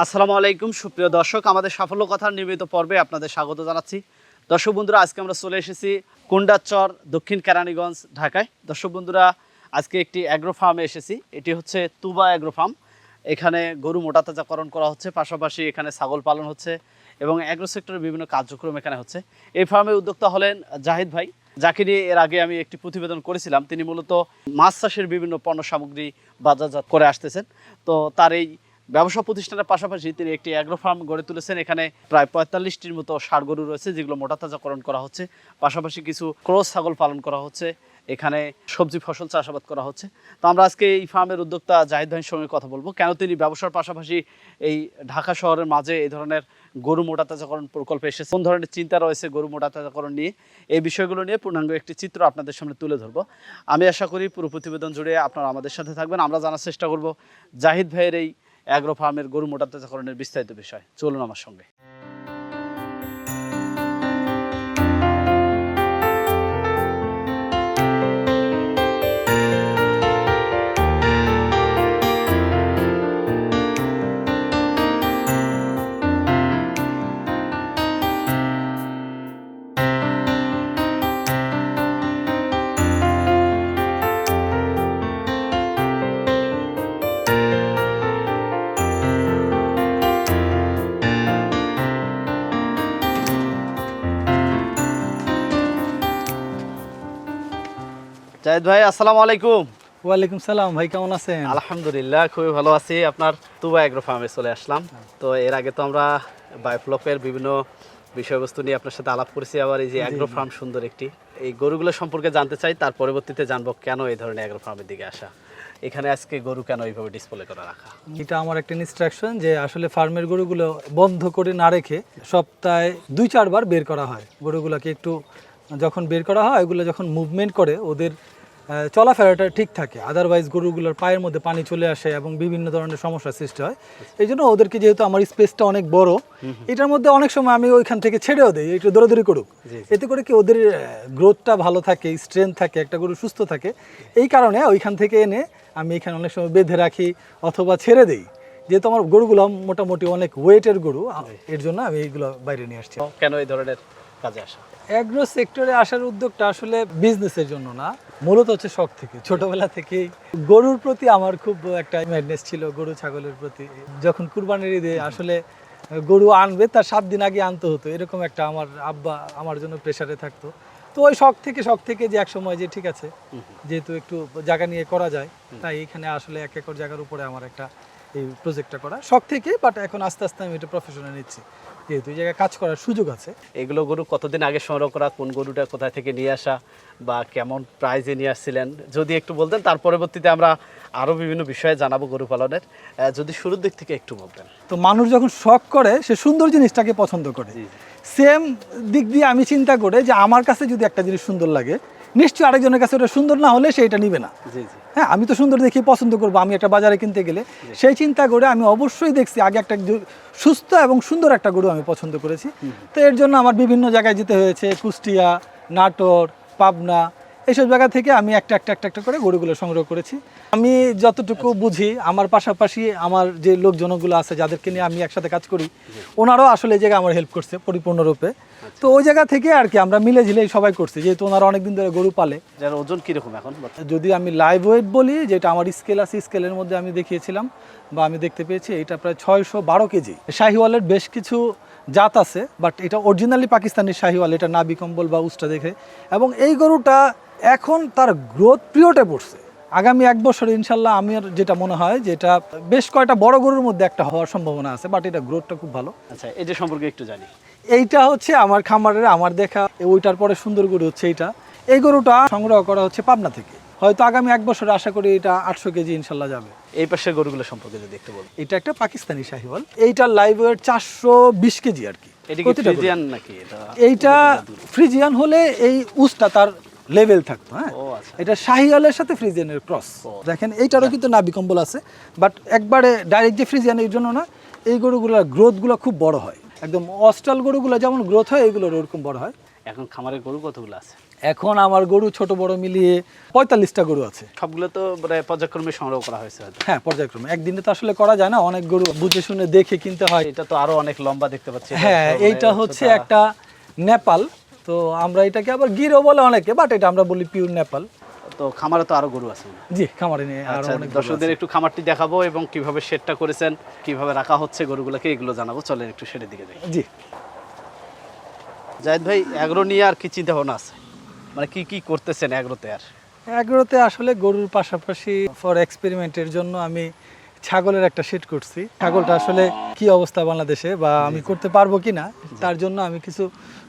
আসসালামু আলাইকুম, সুপ্রিয় দর্শক। আমাদের সাফল্য কথার নিয়মিত পর্বে আপনাদের স্বাগত জানাচ্ছি। দর্শক বন্ধুরা, আজকে আমরা চলে এসেছি কুন্ডাচর, দক্ষিণ কেরানীগঞ্জ, ঢাকায়। দর্শক বন্ধুরা, আজকে একটি অ্যাগ্রো ফার্মে এসেছি। এটি হচ্ছে তুবা অ্যাগ্রো ফার্ম এখানে গরু মোটাতাজাকরণ করা হচ্ছে, পাশাপাশি এখানে ছাগল পালন হচ্ছে এবং অ্যাগ্রো সেক্টরের বিভিন্ন কার্যক্রম এখানে হচ্ছে। এই ফার্মের উদ্যোক্তা হলেন জাহিদ ভাই। যাকে নিয়ে এর আগে আমি একটি প্রতিবেদন করেছিলাম। তিনি মূলত মাছ চাষের বিভিন্ন পণ্য সামগ্রী বাজারজাত করে আসতেছেন। তো তার এই ব্যবসা প্রতিষ্ঠানের পাশাপাশি তিনি একটি অ্যাগ্রো ফার্ম গড়ে তুলেছেন। এখানে প্রায় পঁয়তাল্লিশটির মতো ষাড় গরু রয়েছে, যেগুলো মোটাতাজাকরণ করা হচ্ছে। পাশাপাশি কিছু ক্রোস ছাগল পালন করা হচ্ছে। এখানে সবজি ফসল চাষাবাদ করা হচ্ছে। তো আমরা আজকে এই ফার্মের উদ্যোক্তা জাহিদ ভাইয়ের সঙ্গে কথা বলব। কেন তিনি ব্যবসার পাশাপাশি এই ঢাকা শহরের মাঝে এই ধরনের গরু মোটাতাজাকরণ প্রকল্পে এসে কোন ধরনের চিন্তা রয়েছে গরু মোটাতাজাকরণ নিয়ে? এই বিষয়গুলো নিয়ে পূর্ণাঙ্গ একটি চিত্র আপনাদের সামনে তুলে ধরবো। আমি আশা করি পুরো প্রতিবেদন জুড়ে আপনারা আমাদের সাথে থাকবেন। আমরা জানার চেষ্টা করব জাহিদ ভাইয়ের এই অ্যাগ্রো ফার্মের গরু মোটাতাজাকরণের বিস্তারিত বিষয়। চলুন আমার সঙ্গে। জাহিদ ভাই আসসালামু আলাইকুম। ওয়ালাইকুম সালাম ভাই কেমন আছেন? আলহামদুলিল্লাহ খুবই ভালো আছি। আপনার তুবা অ্যাগ্রো ফার্মে চলে আসলাম। তো এর আগে তো আমরা বায়োফ্লপের বিভিন্ন বিষয়বস্তু নিয়ে আপনার সাথে আলাপ করেছি আবার এই যে অ্যাগ্রো ফার্ম সুন্দর একটি। এই গরুগুলো সম্পর্কে জানতে চাই তার পরবর্তীতে জানব কেন এই ধরনের অ্যাগ্রো ফার্মের দিকে আসা। এখানে আজকে গরু কেন এইভাবে ডিসপ্লে করে রাখা? এটা আমার একটা ইনস্ট্রাকশন যে আসলে ফার্মের গরুগুলো বন্ধ করে না রেখে সপ্তাহে দুই চারবার বের করা হয়। গরুগুলোকে একটু যখন বের করা হয় ওগুলো যখন মুভমেন্ট করে ওদের চলাফেরাটা ঠিক থাকে। আদারওয়াইজ গরুগুলোর পায়ের মধ্যে পানি চলে আসে এবং বিভিন্ন ধরনের সমস্যার সৃষ্টি হয়। এই জন্য ওদেরকে যেহেতু আমার স্পেসটা অনেক বড় এটার মধ্যে অনেক সময় আমি ওইখান থেকে ছেড়েও দিই একটু দৌড়াদৌড়ি করুক। এতে করে কি ওদের গ্রোথটা ভালো থাকে স্ট্রেংথ থাকে একটা গরু সুস্থ থাকে। এই কারণে ওইখান থেকে এনে আমি এখানে অনেক সময় বেঁধে রাখি অথবা ছেড়ে দেই। যেহেতু আমার গরুগুলো মোটামুটি অনেক ওয়েটের গরু এর জন্য আমি এইগুলো বাইরে নিয়ে আসছি। কেন এই ধরনের কাজে আসা? অ্যাগ্রো সেক্টরে আসার উদ্যোগটা আসলে বিজনেসের জন্য না। মূলত হচ্ছে শখ থেকে ছোটবেলা থেকেই। গরুর প্রতি আমার খুব একটা ম্যাডনেস ছিল গরু ছাগলের প্রতি। যখন কুরবানির ঈদে আসলে গরু আনবে তার সাত দিন আগে আনতে হতো। এরকম একটা আমার আব্বা আমার জন্য প্রেশারে থাকতো। তো ওই শখ থেকে শখ থেকে যে এক সময় যে ঠিক আছে যেহেতু একটু জায়গা নিয়ে করা যায় তাই এখানে আসলে এক একর জায়গার উপরে আমার একটা এই প্রজেক্টটা করা। শখ থেকে বাট এখন আস্তে আস্তে আমি এটা প্রফেশনে নিচ্ছি। যেহেতু এই জায়গায় কাজ করার সুযোগ আছে। এগুলো গরু কতদিন আগে সংগ্রহ করা কোন গরুটা কোথায় থেকে নিয়ে আসা বা কেমন প্রাইজে নিয়ে আসছিলেন যদি একটু বলতেন তার পরবর্তীতে আমরা আরও বিভিন্ন বিষয়ে জানাব গরু পালনের। যদি শুরুর দিক থেকে একটু বলতেন। তো মানুষ যখন শখ করে সে সুন্দর জিনিসটাকে পছন্দ করে। সেম দিক দিয়ে আমি চিন্তা করে যে আমার কাছে যদি একটা জিনিস সুন্দর লাগে নিশ্চয়ই আরেকজনের কাছে ওটা সুন্দর না হলে সে এটা নিবে না। হ্যাঁ আমি তো সুন্দর দেখি পছন্দ করব আমি একটা বাজারে কিনতে গেলে। সেই চিন্তা করে আমি অবশ্যই দেখছি আগে একটা সুস্থ এবং সুন্দর একটা গরু আমি পছন্দ করেছি। তো এর জন্য আমার বিভিন্ন জায়গায় যেতে হয়েছে কুষ্টিয়া নাটোর পাবনা এইসব জায়গা থেকে আমি একটা একটা একটা একটা করে গরুগুলো সংগ্রহ করেছি। আমি যতটুকু বুঝি আমার পাশাপাশি আমার যে লোকজনগুলো আছে যাদেরকে নিয়ে আমি একসাথে কাজ করি ওনারাও আসলে এই জায়গায় আমার হেল্প করছে পরিপূর্ণরূপে। তো ওই জায়গা থেকে আর কি আমরা মিলে ঝিলেই সবাই করছি যেহেতু ওনারা অনেকদিন ধরে গরু পালে। যার ওজন কীরকম এখন? যদি আমি লাইভ ওয়েট বলি যেটা আমার স্কেল আছে স্কেলের মধ্যে আমি দেখিয়েছিলাম বা আমি দেখতে পেয়েছি এটা প্রায় ছয়শো বারো কেজি। শাহিওয়ালের বেশ কিছু জাত আছে বাট এটা অরিজিনালি পাকিস্তানি শাহিওয়াল এটা নাবি কম্বল বা উস্টা দেখে। এবং এই গরুটা এখন তার গ্রোথ পিরিয়ডে পড়ছে। আগামী এক বছর ইনশাল্লাহ আমার যেটা মনে হয় যেটা বেশ কয়টা বড় গরুর মধ্যে একটা হওয়ার সম্ভাবনা আছে বাট এটা গ্রোথটা খুব ভালো। আচ্ছা এই যে সম্পর্কে একটু জানি। এইটা হচ্ছে আমার খামারের আমার দেখা ওইটার পরে সুন্দর গরু হচ্ছে এইটা। এই গরুটা সংগ্রহ করা হচ্ছে পাবনা থেকে। হয়তো আগামী এক বছর আশা করি এটা আটশো কেজি ইনশাল্লাহ যাবে। এই পাশের গরুগুলো সম্পর্কে যদি একটু বলুন। এটা একটা পাকিস্তানি শাহিওয়াল। এইটার লাইভ ওয়েট চারশো বিশ কেজি আর কি। এইটা ফ্রিজিয়ান হলে এই উসটা তার লেভেল থাকতো হ্যাঁ? আচ্ছা। এটা শাহিওয়ালের সাথে ফ্রিজিয়ানের ক্রস। দেখেন এইটারও কিন্তু নাবি কম্বল আছে বাট একবারে ডাইরেক্ট যে ফ্রিজিয়ান এই জন্য না এই গরুগুলোর গ্রোথগুলো খুব বড় হয়। একদম অস্টাল গরুগুলো যেমন গ্রোথ হয় এইগুলোর ওরকম বড় হয়। এখন খামারের গরু কতগুলো আছে? এখন আমার গরু ছোট বড় মিলিয়ে পঁয়তাল্লিশটা গরু আছে। সবগুলো তো মানে পর্যায়ক্রমে সংগ্রহ করা হয়েছে হ্যাঁ পর্যায়ক্রমে। একদিনে তো আসলে করা যায় না অনেক গরু বুঝে শুনে দেখে কিনতে হয়। এটা তো আরও অনেক লম্বা দেখতে পাচ্ছি। হ্যাঁ এইটা হচ্ছে একটা নেপাল তো আমরা এটাকে আবার গিরো বলে অনেকে বাট এটা আমরা বলি পিওর নেপাল। তো খামারে তো আরও গরু আছে। জি খামারে নিয়ে আরও আচ্ছা অনেক দর্শকদের একটু খামারটি দেখাবো এবং কীভাবে শেডটা করেছেন কীভাবে রাখা হচ্ছে গরুগুলোকে এগুলো জানাব। চলেন একটু শেডের দিকে যাই। জি। জাহিদ ভাই এগ্রো নিয়ে আর কি চিন্তা ভাবনা আছে? মানে কি কি করতেছেন এগ্রোতে আর? এগুলোতে আসলে গরুর পাশাপাশি ফর এক্সপেরিমেন্টের জন্য আমি ছাগলের একটা সেট করছি। ছাগলটা আসলে কি অবস্থা বাংলাদেশে বা আমি করতে পারব কি না তার জন্য আমি কিছু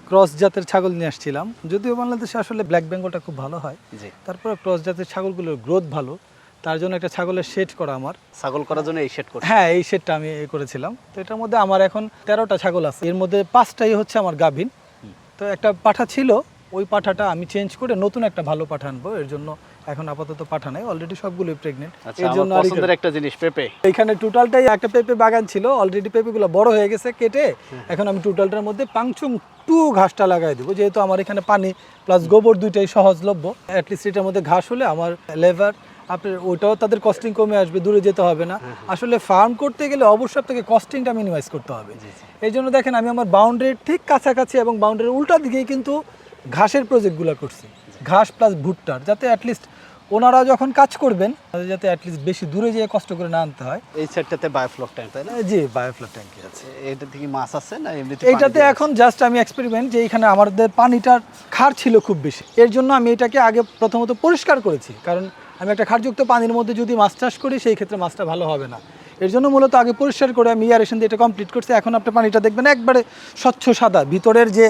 ক্রস জাতের ছাগল নিয়ে আসছিলাম। যদিও বাংলাদেশে আসলে ব্ল্যাক বেঙ্গলটা খুব ভালো হয়। তারপরে ক্রস জাতের ছাগলগুলোর গ্রোথ ভালো। তার জন্য একটা ছাগলের সেট করা আমার। ছাগল করার জন্য এই শেড করছে হ্যাঁ এই সেটটা আমি করেছিলাম। তো এটার মধ্যে আমার এখন তেরোটা ছাগল আছে। এর মধ্যে পাঁচটাই হচ্ছে আমার গাভীন। তো একটা পাঠা ছিল ওই পাঠাটা আমি চেঞ্জ করে নতুন একটা ভালো পাঠা আনব। এর জন্য এখন আপাতত পাঠা নাই অলরেডি সবগুলোই প্রেগনেন্ট আচ্ছা এর জন্য পছন্দের একটা জিনিস পেঁপে। এখানে টোটালটাই একটা পেঁপে বাগান ছিল অলরেডি পেঁপেগুলো বড় হয়ে গেছে কেটে এখন আমি টোটালটার মধ্যে পাংচুং টু ঘাসটা লাগাই দেবো যেহেতু আমার এখানে পানি প্লাস গোবর দুইটাই সহজলভ্য। অ্যাটলিস্ট এটার মধ্যে ঘাস হলে আমার লেবার আপনার ওটাও তাদের কস্টিং কমে আসবে দূরে যেতে হবে না। আসলে ফার্ম করতে গেলে অবশ্যই আপনাকে কস্টিংটা মিনিমাইজ করতে হবে। এই জন্য দেখেন আমি আমার বাউন্ডারির ঠিক কাছাকাছি এবং বাউন্ডারির উল্টা দিকেই কিন্তু ঘাসের প্রজেক্টগুলো করছি। ঘাস প্লাস ভুট্টার যাতে অ্যাটলিস্ট ওনারা যখন কাজ করবেন তাদের যাতে অ্যাটলিস্ট বেশি দূরে যেয়ে কষ্ট করে না আনতে হয়। এই সেটটাতে বায়োফ্লক ট্যাঙ্ক তাই না? জি বায়োফ্লোর ট্যাঙ্কি আছে। এটা থেকে মাছ আছে না এমনিতে এইটাতে এখন জাস্ট আমি এক্সপেরিমেন্ট যে এখানে আমাদের পানিটার খার ছিল খুব বেশি। এর জন্য আমি এটাকে আগে প্রথমত পরিষ্কার করেছি। কারণ আমি একটা খারযুক্ত পানির মধ্যে যদি মাছ চাষ করি সেই ক্ষেত্রে মাছটা ভালো হবে না। এর জন্য মূলত আগে পরিষ্কার করে আমি ইয়ারেশন দিয়ে এটা কমপ্লিট করছি। এখন আপনি পানিটা দেখবেন একবারে স্বচ্ছ সাদা। ভিতরের যে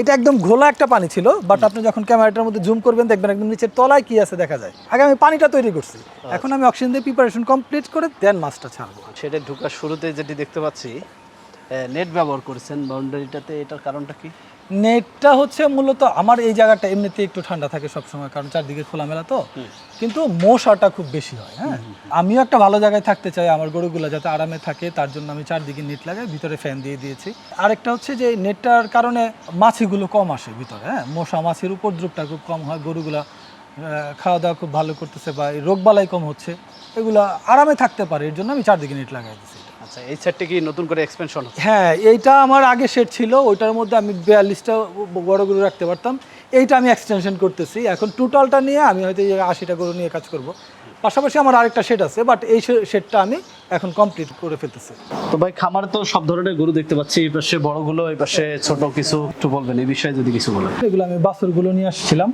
এটা একদম ঘোলা একটা পানি ছিল বাট আপনি যখন ক্যামেরাটার মধ্যে জুম করবেন দেখবেন একদম নিচের তলায় কি আছে দেখা যায়। আগে আমি পানিটা তৈরি করছি। এখন আমি অক্সিজেন দিয়ে প্রিপারেশন কমপ্লিট করে দেন মাছটা ছাড়বো। সেটা ঢুকার শুরুতে যেটি দেখতে পাচ্ছি নেট ব্যবহার করেছেন বাউন্ডারিটাতে এটার কারণটা কি? নেটটা হচ্ছে মূলত আমার এই জায়গাটা এমনিতে একটু ঠান্ডা থাকে সবসময় কারণ চারদিকে খোলামেলা তো। কিন্তু মশাটা খুব বেশি হয় হ্যাঁ? আমিও একটা ভালো জায়গায় থাকতে চাই আমার গরুগুলো যাতে আরামে থাকে তার জন্য আমি চারদিকে নেট লাগাই ভিতরে ফ্যান দিয়ে দিয়েছি। আরেকটা হচ্ছে যে নেটটার কারণে মাছিগুলো কম আসে ভিতরে হ্যাঁ? মশা মাছির উপদ্রবটা খুব কম হয় গরুগুলা খাওয়া দাওয়া খুব ভালো করতেছে বা এই রোগবালাই কম হচ্ছে এগুলো আরামে থাকতে পারে এর জন্য আমি চারদিকে নেট লাগাই দিয়েছি আচ্ছা এই সেটটি কি নতুন করে এক্সপেনশন হ্যাঁ এইটা আমার আগে সেট ছিল, ওইটার মধ্যে আমি বিয়াল্লিশটা বড় গরু রাখতে পারতাম। এইটা আমি এক্সটেনশন করতেছি। এখন টোটালটা নিয়ে আমি হয়তো আশিটা গরু নিয়ে কাজ করব। পাশাপাশি আমার আরেকটা সেট আছে বাট এই সেটটা আমি এখন কমপ্লিট করে ফেলতেছি। তো ভাই খামারে তো সব ধরনের গরু দেখতে পাচ্ছি এই পাশে বড়গুলো এই পাশে ছোট কিছু একটু বলবেন এই বিষয়ে যদি কিছু বলেন। এগুলো আমি বাছুরগুলো নিয়ে আসছিলাম।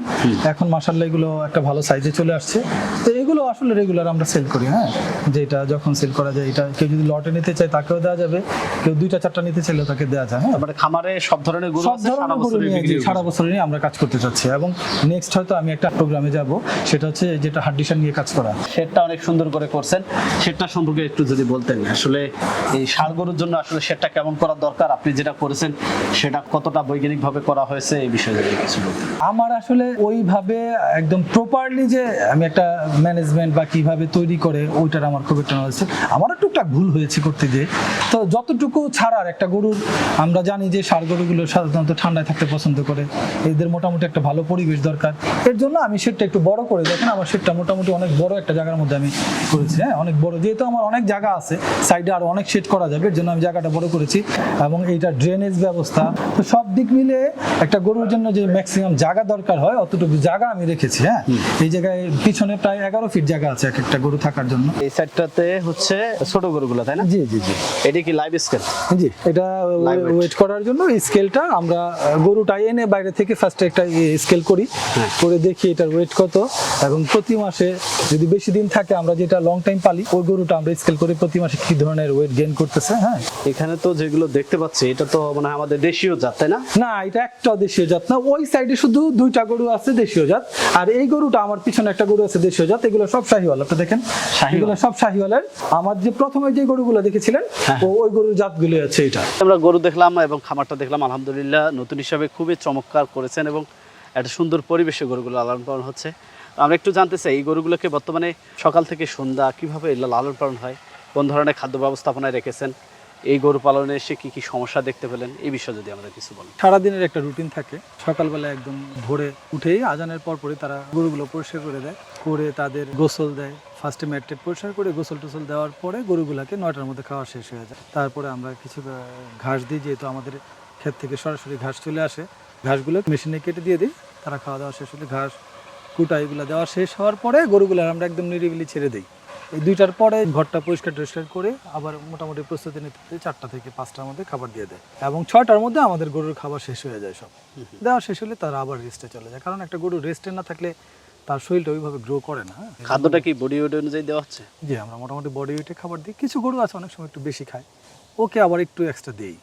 এখন মাসাল্লাহ এগুলো একটা ভালো সাইজে চলে আসছে। তো এগুলো আসলে রেগুলার আমরা সেল করি হ্যাঁ? যেটা যখন সেল করা যায় এটা কেউ যদি লটে নিতে চায় তাকেও দেওয়া যাবে। কেউ দুইটা চারটা নিতে চাইলেও তাকে দেওয়া যায় হ্যাঁ? মানে খামারে সব ধরনের গরু সব সারা ধরনের গরু নিয়ে সারা বছর নিয়ে আমরা কাজ করতে চাচ্ছি। এবং নেক্সট হয়তো আমি একটা প্রোগ্রামে যাব সেটা হচ্ছে যেটা হাড্ডিসার নিয়ে কাজ করা। শেডটা অনেক সুন্দর করে করছেন। শেডটা সম্পর্কে একটু যদি বলতেন, আসলে এই ষাড় গরুর জন্য আসলে শেডটা কেমন করা দরকার? আপনি যেটা করেছেন, সেটা কতটা বৈজ্ঞানিক ভাবে করা হয়েছে, এই বিষয়ে যদি কিছু আমার আসলে ওইভাবে একদম প্রপারলি যে আমি একটা ম্যানেজমেন্ট বা কীভাবে তৈরি করে, ওইটার আমার খুব একটা নলেজ আমারও টুকটাক ভুল হয়েছে করতে গিয়ে। তো যতটুকু ছাড়ার একটা গরুর আমরা জানি যে সার গরুগুলো সাধারণত ঠান্ডায় থাকতে পছন্দ করে। এদের মোটামুটি একটা ভালো পরিবেশ দরকার। এর জন্য আমি সেটটা একটু বড় করে। দেখেন, আমার সেটটা মোটামুটি অনেক বড় জায়গার মধ্যে আমি করেছি হ্যাঁ? অনেক বড় যেহেতু আমার অনেক জায়গা আছে সাইডে আরও অনেক সেট করা যাবে এর জন্য আমি জায়গাটা বড় করেছি এবং এইটা ড্রেনেজ ব্যবস্থা। তো সব দিক মিলে একটা গরুর জন্য যে ম্যাক্সিমাম জায়গা দরকার হয় অতটুকু জায়গা আমি রেখেছি হ্যাঁ? এই জায়গায় পিছনে প্রায় এগারো ফিট জায়গা আছে এক একটা গরু থাকার জন্য। এই সাইডটাতে হচ্ছে ছোট গরুগুলো তাই না? জি জি জি। এটি কি লাইভ স্কেল জি এটা ওয়েট করার জন্য স্কেলটা আমরা গরুটা এনে বাইরে থেকে ফার্স্টে একটা স্কেল করি করে দেখি এটার ওয়েট কত এবং প্রতি মাসে যদি বেশি দিন থাকে আমরা যেটা লং টাইম পালি ওই গরুটা আমরা স্কেল করে প্রতি মাসে কি ধরনের ওয়েট গেইন করতেছে হ্যাঁ? এখানে তো যেগুলো দেখতে পাচ্ছি এটা তো মানে আমাদের দেশীয় জাত তাই না? না এটা একটা দেশীয় জাত না ওই সাইডে শুধু দুইটা গরু আছে দেশীয় জাত আর এই গরুটা আমার পিছনে একটা গরু আছে দেশীয় জাত এগুলো সব শাহিওয়াল আপনি দেখেন। এগুলো সব শাহিওয়ালের আমার যে প্রথমে যে গরুগুলো দেখেছিলেন হ্যাঁ। ও ওই গরুর জাতগুলো আছে এটা। আমরা গরু দেখলাম এবং খামারটা দেখলাম আলহামদুলিল্লাহ নতুন হিসাবে খুবই চমৎকার করেছেন এবং একটা সুন্দর পরিবেশে গরুগুলো লালন পালন হচ্ছে। আমরা একটু জানতে চাই, এই গরুগুলোকে বর্তমানে সকাল থেকে সন্ধ্যা কীভাবে লালন পালন হয়? কোন ধরনের খাদ্য ব্যবস্থাপনায় রেখেছেন? এই গরু পালনে এসে কী কী সমস্যা দেখতে পেলেন? এই বিষয়ে যদি আমাদের কিছু বলেন। সারাদিনের একটা রুটিন থাকে। সকালবেলা একদম ভোরে উঠেই আজানের পর পরই তারা গরুগুলো পরিষ্কার করে দেয়। করে তাদের গোসল দেয়। ফার্স্টে ম্যাট্রেট পরিষ্কার করে গোসল টোসল দেওয়ার পরে গরুগুলাকে নয়টার মধ্যে খাওয়া শেষ হয়ে যায়। তারপরে আমরা কিছু ঘাস দিই, যেহেতু আমাদের ক্ষেত থেকে সরাসরি ঘাস চলে আসে। ঘাসগুলো মেশিনে কেটে দিয়ে দিই। তারা খাওয়া দাওয়া শেষ হলে ঘাস কুটা এগুলো দেওয়া শেষ হওয়ার পরে গরুগুলো আমরা একদম নিরিবিলি ছেড়ে দিই। এই দুইটার পরে ঘরটা পরিষ্কার টরিষ্কার করে আবার মোটামুটি প্রস্তুতি নিতে চারটা থেকে পাঁচটার মধ্যে খাবার দিয়ে দেয় এবং ছটার মধ্যে আমাদের গরুর খাবার শেষ হয়ে যায় সব। দেওয়া শেষ হলে তারা আবার রেস্টে চলে যায়। কারণ একটা গরু রেস্টে না থাকলে তার শরীরটা ওইভাবে গ্রো করে না হ্যাঁ। খাদ্যটা কি বডি ওয়েট অনুযায়ী দেওয়া হচ্ছে? জি আমরা মোটামুটি বডি ওয়েটে খাবার দিই। কিছু গরু আছে অনেক সময় একটু বেশি খায়। ওকে আবার একটু এক্সট্রা দিই।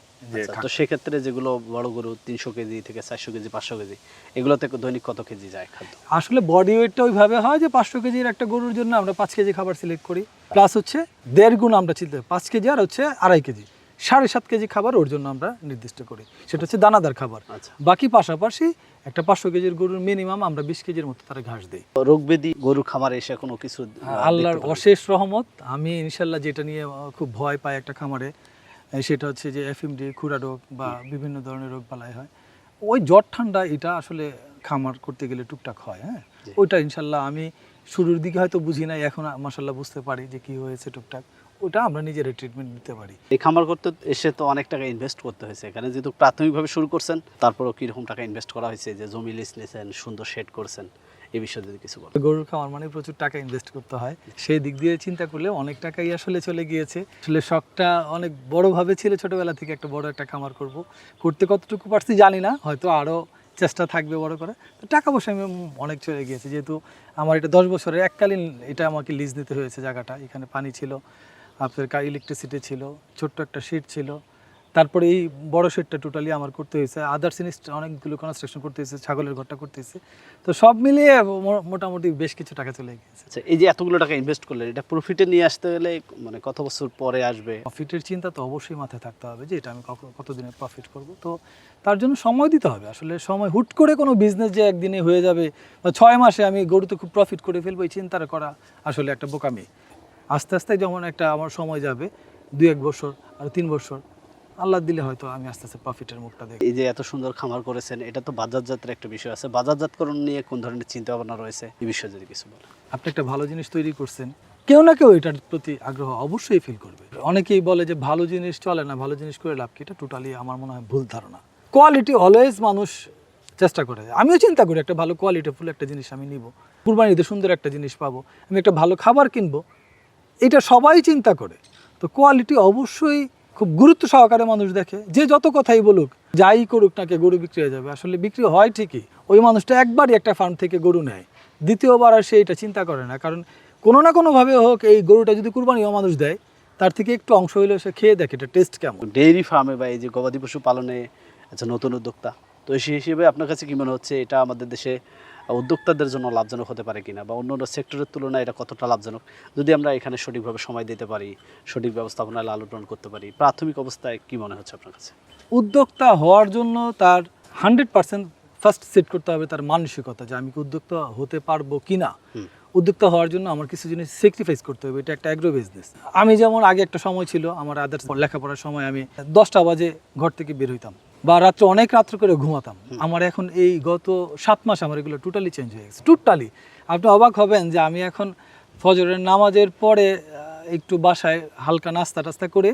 তো সেক্ষেত্রে যেগুলো বড় গরু তিনশো কেজি থেকে চারশো কেজি পাঁচশো কেজি এগুলোতে দৈনিক কত কেজি যায় খাদ্য? আসলে বডি ওয়েটটা ওইভাবে হয় যে পাঁচশো কেজির একটা গরুর জন্য আমরা পাঁচ কেজি খাবার সিলেক্ট করি। প্লাস হচ্ছে দেড় গুণ আমরা চিনতে পাঁচ কেজি আর হচ্ছে আড়াই কেজি। সাড়ে সাত কেজি খাবার ওর জন্য আমরা নির্দিষ্ট করি। সেটা হচ্ছে দানাদার খাবার। আচ্ছা। বাকি পাশাপাশি একটা পাঁচশো কেজির গরুর মিনিমাম আমরা বিশ কেজির মতো তারা ঘাস দিই। রোগ ব্যাধি গরুর খামারে এসে কোনো কিছু আল্লাহর অশেষ রহমত। আমি ইনশাল্লাহ যেটা নিয়ে খুব ভয় পাই একটা খামারে সেটা হচ্ছে যে এফএমডি খুরা রোগ বা বিভিন্ন ধরনের রোগ বালাই হয়। ওই জ্বর ঠান্ডা এটা আসলে খামার করতে গেলে টুকটাক হয় হ্যাঁ? ওইটা ইনশাল্লাহ আমি শুরুর দিকে হয়তো বুঝি নাই এখন মাসাল্লাহ বুঝতে পারি যে কি হয়েছে টুকটাক। ওটা আমরা নিজেরাই ট্রিটমেন্ট নিতে পারি। এই খামার করতে এসে তো অনেক টাকা ইনভেস্ট করতে হয়েছে। এখানে যেহেতু প্রাথমিকভাবে শুরু করছেন তারপরও কীরকম টাকা ইনভেস্ট করা হয়েছে? যে জমি লিজ নিয়েছেন সুন্দর শেড করছেন এই বিষয়ে যদি কিছু বলেন। গরুর খামার মানে প্রচুর টাকা ইনভেস্ট করতে হয়। সেই দিক দিয়ে চিন্তা করলে অনেক টাকাই আসলে চলে গিয়েছে। আসলে শখটা অনেক বড়ভাবে ছিল ছোটবেলা থেকে একটা বড় একটা খামার করব। করতে কতটুকু পারছি জানি না হয়তো আরও চেষ্টা থাকবে বড় করে তো টাকা পয়সা আমি অনেক চলে গিয়েছে। যেহেতু আমার এটা দশ বছরের এককালীন এটা আমাকে লিজ নিতে হয়েছে জায়গাটা। এখানে পানি ছিল আপনার ইলেকট্রিসিটি ছিল ছোট্ট একটা শিট ছিল। তারপরে এই বড় শেডটা টোটালি আমার করতে হয়েছে। আদার্স জিনিস অনেকগুলো কনস্ট্রাকশন করতে হয়েছে ছাগলের ঘরটা করতে হয়েছে। তো সব মিলিয়ে মোটামুটি বেশ কিছু টাকা চলে গেছে। আচ্ছা এই যে এতগুলো টাকা ইনভেস্ট করলেন এটা প্রফিটে নিয়ে আসতে গেলে মানে কত বছর পরে আসবে? প্রফিটের চিন্তা তো অবশ্যই মাথায় থাকতে হবে যে এটা আমি কত- কতদিনে প্রফিট করব। তো তার জন্য সময় দিতে হবে। আসলে সময় হুট করে কোনো বিজনেস যে একদিনে হয়ে যাবে বা ছয় মাসে আমি গরুতে খুব প্রফিট করে ফেলব এই চিন্তাটা করা আসলে একটা বোকামি। আস্তে আস্তে যেমন একটা আমার সময় যাবে দুই এক বছর আর তিন বছর আল্লাহ দিলে হয়তো আমি আস্তে আস্তে প্রফিটের মুখটা দেখি এই যে এত সুন্দর খামার করেছেন এটা তো বাজারজাতের একটা বিষয় আছে। বাজারজাতকরণ নিয়ে কোন ধরনের চিন্তা ভাবনা রয়েছে? এই বিষয়ে যদি কিছু বলেন। আপনি একটা ভালো জিনিস তৈরি করছেন কেউ না কেউ এটার প্রতি আগ্রহ অবশ্যই ফিল করবে। অনেকেই বলে যে ভালো জিনিস চলে না ভালো জিনিস করে লাভ কি? এটা টোটালি আমার মনে হয় ভুল ধারণা। কোয়ালিটি অলওয়েজ মানুষ চেষ্টা করে। আমিও চিন্তা করি একটা ভালো কোয়ালিটি ফুল একটা জিনিস আমি নিব। কুরবানিতে সুন্দর একটা জিনিস পাবো আমি একটা ভালো খাবার কিনবো। এটা সবাই চিন্তা করে। তো কোয়ালিটি অবশ্যই খুব গুরুত্ব সহকারে মানুষ দেখে। যে যত কথাই বলুক, যাই করুক নাকি গরু বিক্রি হয়ে যাবে। আসলে বিক্রি হয় ঠিকই। ওই মানুষটা একবারই একটা ফার্ম থেকে গরু নেয়। দ্বিতীয়বার আর সে এটা চিন্তা করে না। কারণ কোনো না কোনোভাবে হোক, এই গরুটা যদি কুরবানিও মানুষ দেয়, তার থেকে একটু অংশ হইলেও সে খেয়ে দেখে এটা টেস্ট কেমন। ডেইরি ফার্মে বা এই যে গবাদি পশু পালনে আচ্ছা নতুন উদ্যোক্তা। তো সেই হিসেবে আপনার কাছে কি মনে হচ্ছে? এটা আমাদের দেশে উদ্যোক্তাদের জন্য লাভজনক হতে পারে কিনা বা অন্য অন্য সেক্টরের তুলনায় এটা কতটা লাভজনক? যদি আমরা এখানে সঠিকভাবে সময় দিতে পারি সঠিক ব্যবস্থাপনায় লালন পালন করতে পারি প্রাথমিক অবস্থায় কি মনে হচ্ছে আপনার কাছে? উদ্যোক্তা হওয়ার জন্য তার হান্ড্রেড পার্সেন্ট ফার্স্ট সেট করতে হবে তার মানসিকতা যে আমি কি উদ্যোক্তা হতে পারব কি না উদ্যোক্তা হওয়ার জন্য আমার কিছু জিনিস স্যাক্রিফাইস করতে হবে এটা একটা অ্যাগ্রো বিজনেস আমি যেমন আগে একটা সময় ছিল আমার আদার্স লেখাপড়ার সময় আমি দশটা বাজে ঘর থেকে বের হইতাম। বা রাত্রে অনেক রাত্র করে ঘুমাতাম। আমার এখন এই গত সাত মাস আমার এগুলো টোটালি চেঞ্জ হয়ে গেছে। টোটালি আপনি অবাক হবেন যে আমি এখন ফজরের নামাজের পরে একটু বাসায় হালকা নাস্তা টাস্তা করে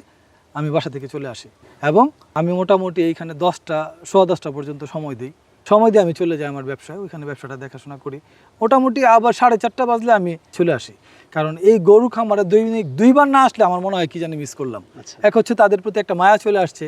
আমি বাসা থেকে চলে আসি। এবং আমি মোটামুটি এইখানে দশটা সোয়া দশটা পর্যন্ত সময় দিই। সময় দিয়ে আমি চলে যাই আমার ব্যবসায় ওইখানে ব্যবসাটা দেখাশোনা করি। মোটামুটি আবার সাড়ে চারটা বাজলে আমি চলে আসি। কারণ এই গরু খামারে দৈনিক দুইবার না আসলে আমার মনে হয় কি জানি মিস করলাম। আচ্ছা। এক হচ্ছে তাদের প্রতি একটা মায়া চলে আসছে।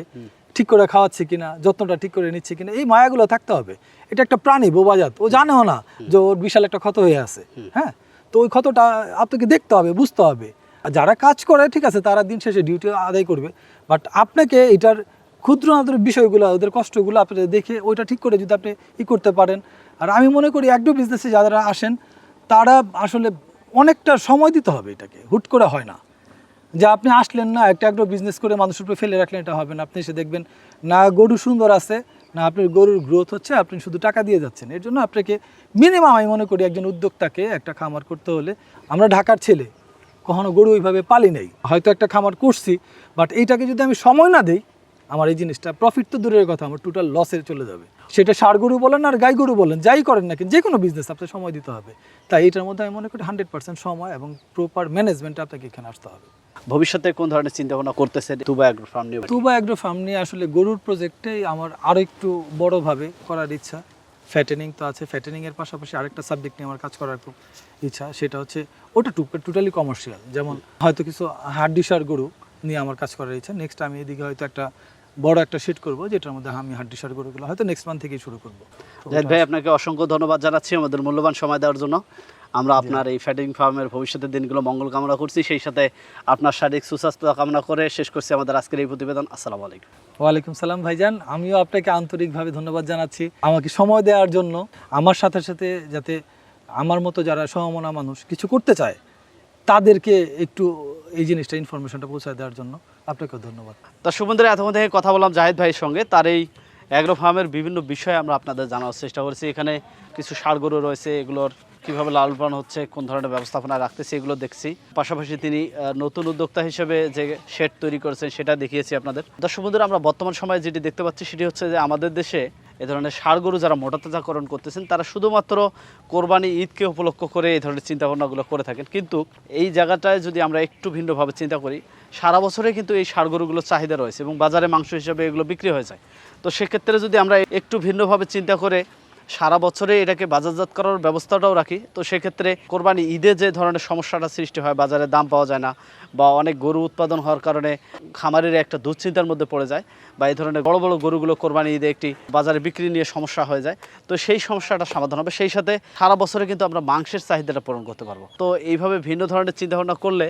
ঠিক করে খাওয়াচ্ছে কিনা যত্নটা ঠিক করে নিচ্ছে কিনা এই মায়াগুলো থাকতে হবে। এটা একটা প্রাণী বোবাজাত ও জানেও না যে ওর বিশাল একটা ক্ষত হয়ে আছে। হ্যাঁ? তো ওই ক্ষতটা আপনাকে দেখতে হবে বুঝতে হবে। আর যারা কাজ করে ঠিক আছে তারা দিন শেষে ডিউটি আদায় করবে। বাট আপনাকে এটার ক্ষুদ্র বিষয়গুলো ওদের কষ্টগুলো আপনি দেখে ওইটা ঠিক করে যদি আপনি ই করতে পারেন। আর আমি মনে করি একটু বিজনেসে যারা আসেন তারা আসলে অনেকটা সময় দিতে হবে এটাকে। হুট করে হয় না। যে আপনি আসলেন না, একটা একটা বিজনেস করে মানুষের উপরে ফেলে রাখলেন, এটা হবে না। আপনি এসে দেখবেন না গরু সুন্দর আছে, না আপনার গরুর গ্রোথ হচ্ছে, আপনি শুধু টাকা দিয়ে যাচ্ছেন। এর জন্য আপনাকে মিনিমাম আমি মনে করি একজন উদ্যোক্তাকে একটা খামার করতে হলে, আমরা ঢাকার ছেলে, কখনো গরু ওইভাবে পালি নেই। হয়তো একটা খামার করছি বাট এইটাকে যদি আমি সময় না দিই আমার এই জিনিসটা। প্রফিট তো দূরের কথা আমার টোটাল লসে চলে যাবে। সেটা সার গরু বলেন আর গাই গরু বলেন যাই করেন না কেন, যে কোনো বিজনেস আপনার সময় দিতে হবে। তাই এটার মধ্যে আমি মনে করি হান্ড্রেড পার্সেন্ট সময় এবং প্রপার ম্যানেজমেন্ট আপনাকে এখানে আসতে হবে। ভবিষ্যতে কোন ধরনের চিন্তা ভাবনা করতেছেন তুবা অ্যাগ্রো ফার্ম নিয়ে? তুবা অ্যাগ্রো ফার্ম নিয়ে আসলে গরুর প্রজেক্টেই আমার আরও একটু বড়ভাবে করার ইচ্ছা। ফ্যাটেনিং তো আছে ফ্যাটেনিং এর পাশাপাশি আরেকটা সাবজেক্ট নিয়ে আমার কাজ করার খুব ইচ্ছা সেটা হচ্ছে ওটা টোটালি কমার্শিয়াল যেমন হয়তো কিছু হাড্ডিসার গরু নিয়ে আমার কাজ করার ইচ্ছা। নেক্সট আমি এদিকে হয়তো একটা বড় একটা সেট করব যেটার মধ্যে আমি হাড্ডিসার গরুগুলো হয়তো নেক্সট মান্থ থেকেই শুরু করব। জাহিদ ভাই আপনাকে অসংখ্য ধন্যবাদ জানাচ্ছি আমাদের মূল্যবান সময় দেওয়ার জন্য। আমরা আপনার এই ফ্যাটিং ফার্মের ভবিষ্যতের দিনগুলো মঙ্গল কামনা করছি। সেই সাথে আপনার শারীরিক সুস্বাস্থ্য কামনা করে শেষ করছি আমাদের আজকের এই প্রতিবেদন। আসসালামু আলাইকুম। ওয়ালাইকুম সালাম ভাইজান। আমিও আপনাকে আন্তরিকভাবে ধন্যবাদ জানাচ্ছি। আমাকে সময় দেওয়ার জন্য আমার সাথে সাথে যাতে আমার মতো যারা সমমনা মানুষ কিছু করতে চায় তাদেরকে একটু এই জিনিসটা ইনফরমেশনটা পৌঁছায় দেওয়ার জন্য আপনাকেও ধন্যবাদ। দর্শক বন্ধুরা এতক্ষণ থেকে কথা বললাম জাহিদ ভাইয়ের সঙ্গে। তার এই অ্যাগ্রো ফার্মের বিভিন্ন বিষয়ে আমরা আপনাদের জানার চেষ্টা করেছি। এখানে কিছু ষাড় গরু রয়েছে, এগুলোর কীভাবে লালন পালন হচ্ছে, কোন ধরনের ব্যবস্থাপনা রাখতেছে, এগুলো দেখছি। পাশাপাশি তিনি নতুন উদ্যোক্তা হিসেবে যে শেড তৈরি করেছেন, সেটা দেখিয়েছি আপনাদের। দর্শক বন্ধুরা আমরা বর্তমান সময়ে যেটি দেখতে পাচ্ছি, সেটি হচ্ছে যে আমাদের দেশে এ ধরনের ষাড় গরু যারা মোটাতাজাকরণ করতেছেন, তারা শুধুমাত্র কোরবানি ঈদকে উপলক্ষ করে এই ধরনের চিন্তাভাবনাগুলো করে থাকেন। কিন্তু এই জায়গাটায় যদি আমরা একটু ভিন্নভাবে চিন্তা করি, সারা বছরে কিন্তু এই ষাড় গরুগুলোর চাহিদা রয়েছে এবং বাজারে মাংস হিসেবে এগুলো বিক্রি হয়ে যায়। তো সেক্ষেত্রে যদি আমরা একটু ভিন্নভাবে চিন্তা করে সারা বছরে এটাকে বাজারজাত করার ব্যবস্থাটাও রাখি। তো সেক্ষেত্রে কোরবানি ঈদে যে ধরনের সমস্যাটা সৃষ্টি হয়, বাজারে দাম পাওয়া যায় না বা অনেক গরু উৎপাদন হওয়ার কারণে খামারের একটা দুশ্চিন্তার মধ্যে পড়ে যায় বা এই ধরনের বড় বড় গরুগুলো কোরবানি ঈদে একটি বাজারে বিক্রি নিয়ে সমস্যা হয়ে যায়। তো সেই সমস্যাটা সমাধান হবে। সেই সাথে সারা বছরে কিন্তু আমরা মাংসের চাহিদাটা পূরণ করতে পারব। তো এইভাবে ভিন্ন ধরনের চিন্তাভাবনা করলে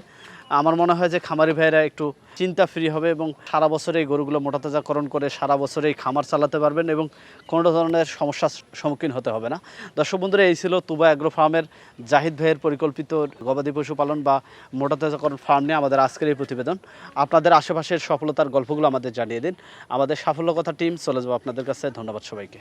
আমার মনে হয় যে খামারি ভাইয়েরা একটু চিন্তা ফ্রি হবে এবং সারা বছরে এই গরুগুলো মোটাতাজাকরণ করে সারা বছরে এই খামার চালাতে পারবেন এবং কোনো ধরনের সমস্যার সম্মুখীন হতে হবে না। দর্শক বন্ধুরা, এই ছিল তুবা অ্যাগ্রো ফার্মের জাহিদ ভাইয়ের পরিকল্পিত গবাদি পশুপালন বা মোটাতাজাকরণ ফার্ম নিয়ে আমাদের আজকের এই প্রতিবেদন। আপনাদের আশেপাশের সফলতার গল্পগুলো আমাদের জানিয়ে দিন। আমাদের সাফল্য কথা টিম চলে যাব আপনাদের কাছে। ধন্যবাদ সবাইকে।